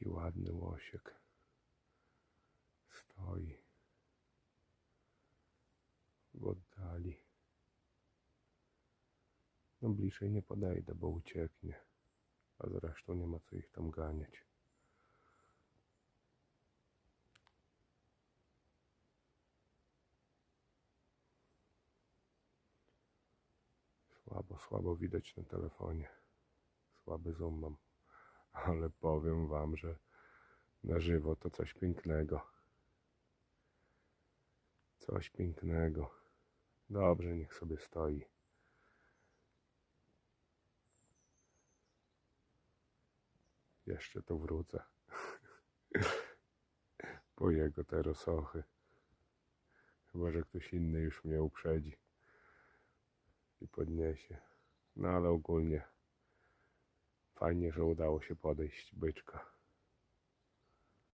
Jaki ładny łosiek. Stoi. W oddali. No bliżej nie podejdę, bo ucieknie. A zresztą nie ma co ich tam ganiać. Słabo, słabo widać na telefonie. Słaby zoom mam. Ale powiem wam, że na żywo to coś pięknego. Coś pięknego. Dobrze, niech sobie stoi. Jeszcze tu wrócę. Po jego te rosochy. Chyba, że ktoś inny już mnie uprzedzi i podniesie. No ale ogólnie fajnie, że udało się podejść byczka.